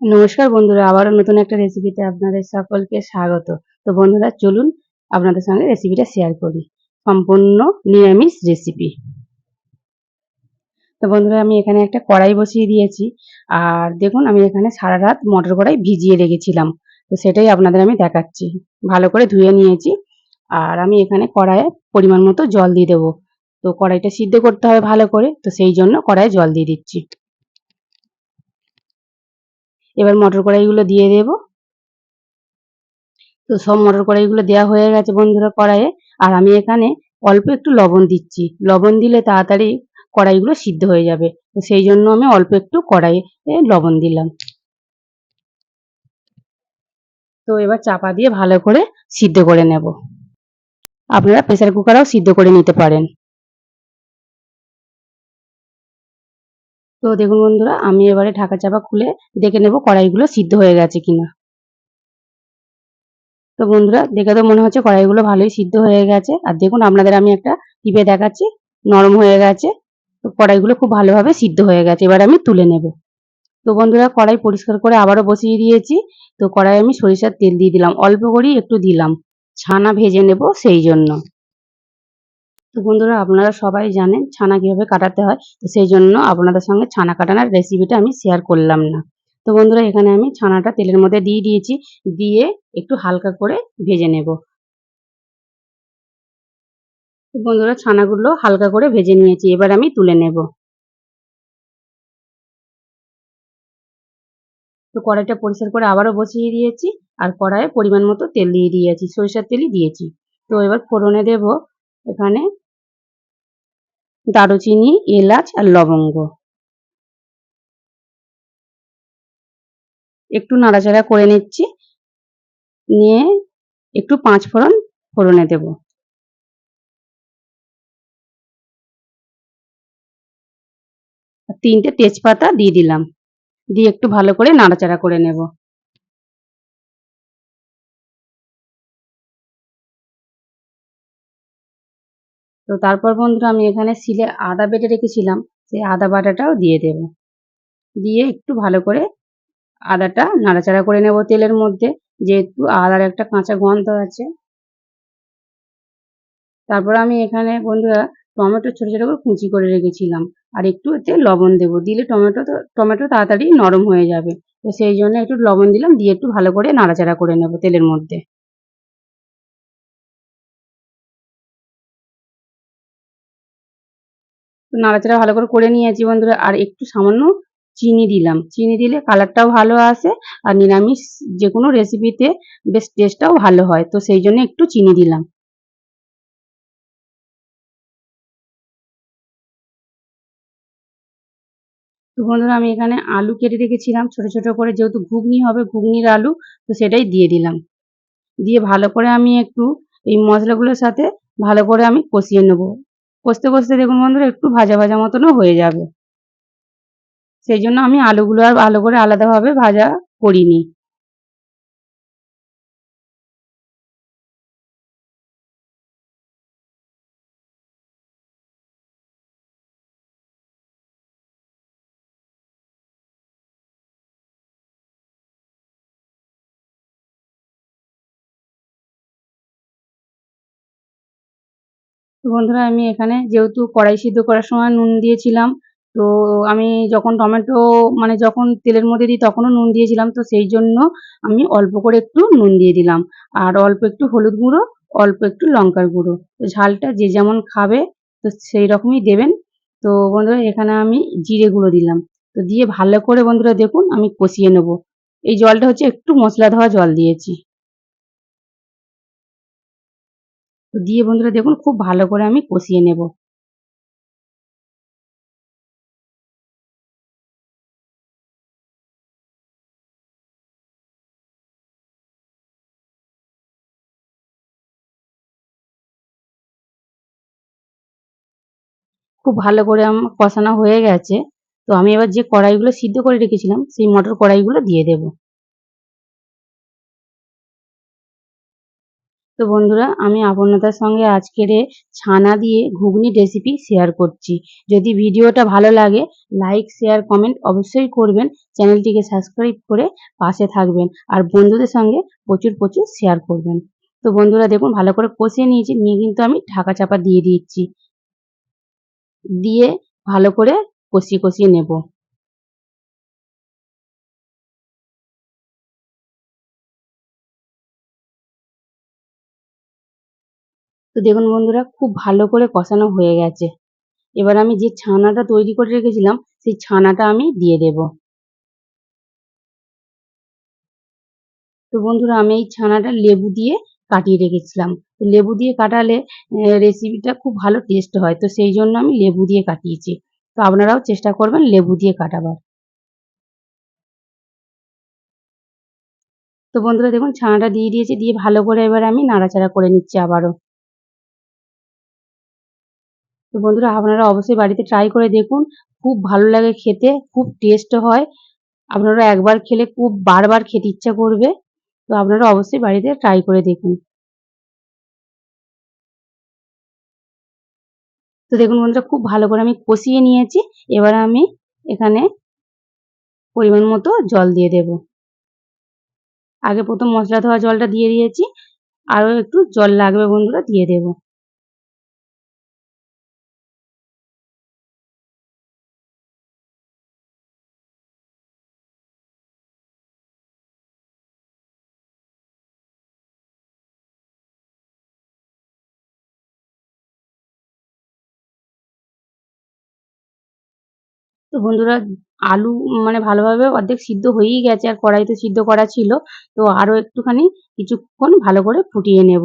নমস্কার বন্ধুরা, আবারও নতুন একটা রেসিপিতে আপনাদের সকলকে স্বাগত। তো বন্ধুরা, চলুন আপনাদের সঙ্গে রেসিপিটা শেয়ার করি। সম্পূর্ণ নিরামিষ রেসিপি তো বন্ধুরা, আমি এখানে একটা কড়াই বসিয়ে দিয়েছি। আর দেখুন, আমি এখানে সারা রাত মটর কড়াই ভিজিয়ে রেখেছিলাম। তো সেটাই আপনাদের আমি দেখাচ্ছি। ভালো করে ধুয়ে নিয়েছি। আর আমি এখানে কড়াইয়ে পরিমাণ মতো জল দিয়ে দেবো। তো কড়াইটা সিদ্ধ করতে হবে ভালো করে। তো সেই জন্য কড়াইয়ে জল দিয়ে দিচ্ছি। এবার মটর কড়াইগুলো দিয়ে দেব। তো সব মটর কড়াইগুলো দেওয়া হয়ে গেছে বন্ধুরা কড়াইয়ে। আর আমি এখানে অল্প একটু লবণ দিচ্ছি। লবণ দিলে তাড়াতাড়ি কড়াইগুলো সিদ্ধ হয়ে যাবে। তো সেই জন্য আমি অল্প একটু কড়াইয়ে লবণ দিলাম। তো এবার চাপা দিয়ে ভালো করে সিদ্ধ করে নেব। আপনারা প্রেসার কুকারেও সিদ্ধ করে নিতে পারেন। তো দেখুন বন্ধুরা, আমি এবারে ঢাকা চাপা খুলে দেখে নেব কড়াইগুলো সিদ্ধ হয়ে গেছে কিনা। তো বন্ধুরা, দেখে তো মনে হচ্ছে কড়াইগুলো ভালোই সিদ্ধ হয়ে গেছে। আর দেখুন, আপনাদের আমি একটা টিপে দেখাচ্ছি, নরম হয়ে গেছে। তো কড়াইগুলো খুব ভালোভাবে সিদ্ধ হয়ে গেছে, এবার আমি তুলে নেব। তো বন্ধুরা, কড়াই পরিষ্কার করে আবারও বসিয়ে দিয়েছি। তো কড়াই আমি সরিষার তেল দিয়ে দিলাম, অল্প করেই একটু দিলাম। ছানা ভেজে নেব সেই জন্য। তো বন্ধুরা, আপনারা সবাই জানেন ছানা কীভাবে কাটাতে হয়। তো সেই জন্য আপনাদের সঙ্গে ছানা কাটানোর রেসিপিটা আমি শেয়ার করলাম না। তো বন্ধুরা, এখানে আমি ছানাটা তেলের মধ্যে দিয়ে দিয়েছি। দিয়ে একটু হালকা করে ভেজে নেব। বন্ধুরা, ছানাগুলো হালকা করে ভেজে নিয়েছি। এবার আমি তুলে নেব। তো কড়াইটা পরিষ্কার করে আবারও বসিয়ে দিয়েছি আর কড়াইয়ে পরিমাণ মতো তেল দিয়ে দিয়েছি। সরিষার তেলই দিয়েছি। তো এবার ফোড়নে দেব এখানে দারুচিনি, এলাচ আর লবঙ্গ। একটু নাড়াচাড়া করে নিচ্ছি। নিয়ে একটু পাঁচ ফোড়ন ফোড়নে দেব। তিনটে তেজপাতা দিয়ে দিলাম। দিয়ে একটু ভালো করে নাড়াচাড়া করে নেব। তো তারপর বন্ধুরা আমি এখানে শিলে আদা বেটে রেখেছিলাম, সেই আদা বাটাটাও দিয়ে দেব। দিয়ে একটু ভালো করে আদাটা নাড়াচাড়া করে নেব তেলের মধ্যে, যেহেতু আদার একটা কাঁচা গন্ধ আছে। তারপর আমি এখানে বন্ধুরা টমেটো ছোটো ছোটো করে কুচি করে রেখেছিলাম, আর একটু এতে লবণ দেব। দিলে টমেটো টমেটো তাড়াতাড়ি নরম হয়ে যাবে। তো সেই জন্য একটু লবণ দিলাম, দিয়ে একটু ভালো করে নাড়াচাড়া করে নেব তেলের মধ্যে। নাড়াচাড়া ভালো করে করে নিয়েছি বন্ধুরা। আর একটু সামান্য চিনি দিলাম। চিনি দিলে কালারটাও ভালো আসে আর নিরামিষ যে কোনো রেসিপিতে বেশ টেস্টটাও ভালো হয়। তো সেই জন্য একটু চিনি দিলাম। তো বন্ধুরা আমি এখানে আলু কেটে রেখেছিলাম। ছোট ছোট করে যেহেতু ঘুগনি হবে, ঘুগনির আলু, তো সেটাই দিয়ে দিলাম। দিয়ে ভালো করে আমি একটু এই মশলাগুলোর সাথে ভালো করে আমি কষিয়ে নেব। কষতে কষতে দেখুন বন্ধুরা, একটু ভাজা ভাজা মতনও হয়ে যাবে। সেই জন্য আমি আলুগুলো আর ভালো করে আলাদাভাবে ভাজা করিনি। বন্ধুরা, আমি এখানে যেহেতু কড়াই সিদ্ধ করার সময় নুন দিয়েছিলাম, তো আমি যখন টমেটো মানে যখন তেলের মধ্যে দিই তখনও নুন দিয়েছিলাম, তো সেই জন্য আমি অল্প করে একটু নুন দিয়ে দিলাম। আর অল্প একটু হলুদ গুঁড়ো, অল্প একটু লঙ্কার গুঁড়ো। তো ঝালটা যে যেমন খাবে, তো সেই রকমই দেবেন। তো বন্ধুরা, এখানে আমি জিরে গুঁড়ো দিলাম। তো দিয়ে ভালো করে বন্ধুরা দেখুন, আমি কষিয়ে নেব। এই জলটা হচ্ছে একটু মশলা ধোয়া জল দিয়েছি। তো দিয়ে বন্ধুরা দেখুন, খুব ভালো করে আমি কষিয়ে নেব। খুব ভালো করে আমার কষানো হয়ে গেছে। তো আমি এবার যে কড়াইগুলো সিদ্ধ করে রেখেছিলাম, সেই মটর কড়াইগুলো দিয়ে দেব। তো বন্ধুরা, আমি আপনাদের সঙ্গে আজকের ছানা দিয়ে ঘুগনি রেসিপি শেয়ার করছি। যদি ভিডিওটা ভালো লাগে লাইক শেয়ার কমেন্ট অবশ্যই করবেন। চ্যানেলটিকে সাবস্ক্রাইব করে পাশে থাকবেন। আর বন্ধুদের সঙ্গে প্রচুর প্রচুর শেয়ার করবেন। তো বন্ধুরা, দেখুন, ভালো করে কষিয়ে নিয়েছি। নিয়ে কিন্তু আমি ঢাকা চাপা দিয়ে দিচ্ছি। দিয়ে ভালো করে কষিয়ে কষিয়ে নেব। তো দেখুন বন্ধুরা, খুব ভালো করে কষানো হয়ে গেছে। এবার আমি যে ছানাটা তৈরি করে রেখেছিলাম, সেই ছানাটা আমি দিয়ে দেব। তো বন্ধুরা, আমি এই ছানাটা লেবু দিয়ে কাটিয়ে রেখেছিলাম। তো লেবু দিয়ে কাটালে রেসিপিটা খুব ভালো টেস্ট হয়। তো সেই জন্য আমি লেবু দিয়ে কাটিয়েছি। তো আপনারাও চেষ্টা করবেন লেবু দিয়ে কাটাবার। তো বন্ধুরা, দেখুন ছানাটা দিয়ে দিয়েছি, দিয়ে ভালো করে এবার আমি নাড়াচাড়া করে নিচ্ছি আবারও। তো বন্ধুরা আপনারা অবশ্যই বাড়িতে ট্রাই করে দেখুন। খুব ভালো লাগে খেতে, খুব টেস্ট হয়। আপনারা একবার খেলে খুব বারবার খেতে ইচ্ছা করবে। তো আপনারা অবশ্যই বাড়িতে ট্রাই করে দেখুন। তো দেখুন বন্ধুরা, খুব ভালো করে আমি কষিয়ে নিয়েছি। এবার আমি এখানে পরিমাণ মতো জল দিয়ে দেব। আগে প্রথম মশলা ধোয়া জলটা দিয়ে দিয়েছি। আরও একটু জল লাগবে বন্ধুরা, দিয়ে দেবো। তো বন্ধুরা আলু মানে ভালোভাবে অর্ধেক সিদ্ধ হয়েই গেছে আর কড়াইতে সিদ্ধ করা ছিল, তো আরও একটুখানি কিছুক্ষণ ভালো করে ফুটিয়ে নেব।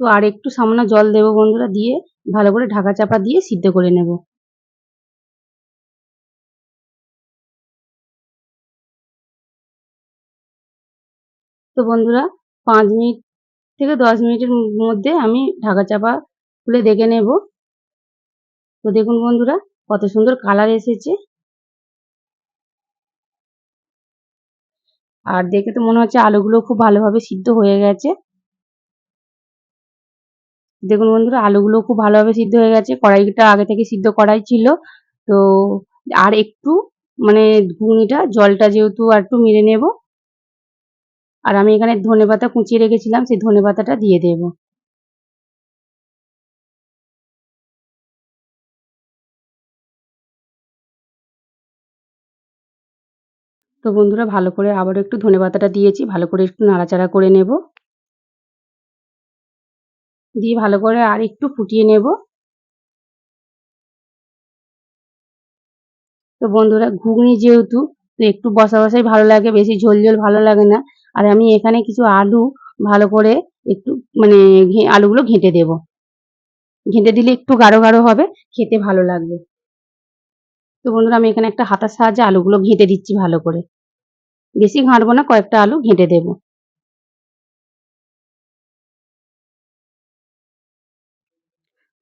তো আর একটু সামান্য জল দেবো বন্ধুরা দিয়ে, ভালো করে ঢাকা চাপা দিয়ে সিদ্ধ করে নেব। তো বন্ধুরা, পাঁচ মিনিট থেকে দশ মিনিটের মধ্যে আমি ঢাকা চাপা খুলে দেখে নেব। তো দেখুন বন্ধুরা, কত সুন্দর কালার এসেছে। আর দেখে তো মনে হচ্ছে আলুগুলো খুব ভালোভাবে সিদ্ধ হয়ে গেছে। দেখুন বন্ধুরা, আলুগুলো খুব ভালোভাবে সিদ্ধ হয়ে গেছে। কড়াইটা আগে থেকে সিদ্ধ করাই ছিল। তো আর একটু মানে ঘুগনিটা, জলটা যেহেতু আর একটু মেরে নেব। আর আমি এখানে ধনে পাতা কুচিয়ে রেখেছিলাম, সেই ধনে পাতাটা দিয়ে দেব। তো বন্ধুরা, ভালো করে আবার একটু ধনে পাতাটা দিয়েছি, ভালো করে একটু নাড়াচাড়া করে নেব। দিয়ে ভালো করে আর একটু ফুটিয়ে নেব। তো বন্ধুরা, ঘুগনি যেহেতু, তো একটু বসা বসাই ভালো লাগে, বেশি ঝোল ঝোল ভালো লাগে না। আর আমি এখানে কিছু আলু ভালো করে একটু মানে আলুগুলো ঘেঁটে দেব। ঘেঁটে দিলে একটু গাঢ় গাঢ় হবে, খেতে ভালো লাগবে। তো বন্ধুরা, আমি এখানে একটা হাতার সাহায্যে আলুগুলো ঘেঁটে দিচ্ছি ভালো করে। বেশি ঘাঁটবো না, কয়েকটা আলু ঘেঁটে দেব।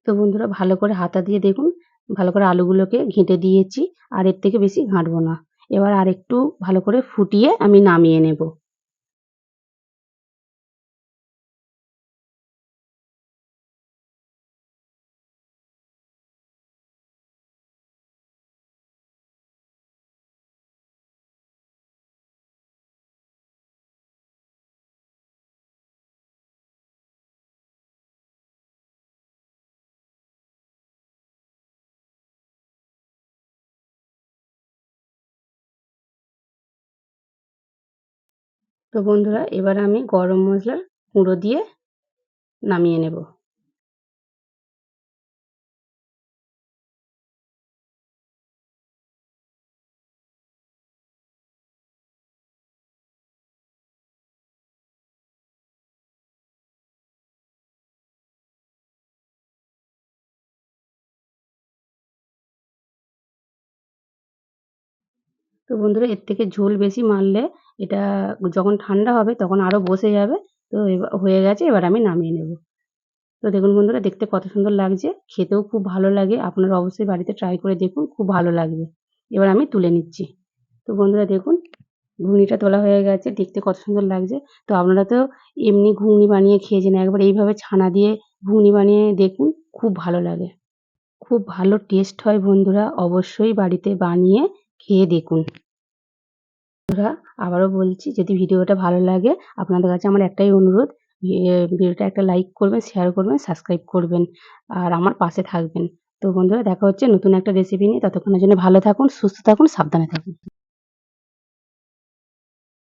তো বন্ধুরা, ভালো করে হাতা দিয়ে দেখুন, ভালো করে আলুগুলোকে ঘেঁটে দিয়েছি, আর এর থেকে বেশি ঘাঁটবো না। এবার আর একটু ভালো করে ফুটিয়ে আমি নামিয়ে নেব। তো বন্ধুরা এবার আমি গরম মশলার গুঁড়ো দিয়ে নামিয়ে নেব। তো বন্ধুরা, এর থেকে ঝোল বেশি মারলে এটা যখন ঠান্ডা হবে তখন আরও বসে যাবে। তো হয়ে গেছে, এবার আমি নামিয়ে নেব। তো দেখুন বন্ধুরা, দেখতে কত সুন্দর লাগছে। খেতেও খুব ভালো লাগে। আপনারা অবশ্যই বাড়িতে ট্রাই করে দেখুন, খুব ভালো লাগবে। এবার আমি তুলে নিচ্ছি। তো বন্ধুরা, দেখুন, ঘুগনিটা তোলা হয়ে গেছে। দেখতে কত সুন্দর লাগছে। তো আপনারা তো এমনি ঘুগনি বানিয়ে খেয়েছেন, একবার এইভাবে ছানা দিয়ে ঘুগনি বানিয়ে দেখুন, খুব ভালো লাগে। খুব ভালো টেস্ট হয় বন্ধুরা। অবশ্যই বাড়িতে বানিয়ে খেয়ে দেখুন। বন্ধুরা, আবারও বলছি, যদি ভিডিওটা ভালো লাগে, আপনাদের কাছে আমার একটাই অনুরোধ ভিডিওটা একটা লাইক করবেন, শেয়ার করবেন, সাবস্ক্রাইব করবেন, আর আমার পাশে থাকবেন। তো বন্ধুরা, দেখা হচ্ছে নতুন একটা রেসিপি নিয়ে। ততক্ষণের জন্য ভালো থাকুন, সুস্থ থাকুন, সাবধানে থাকুন।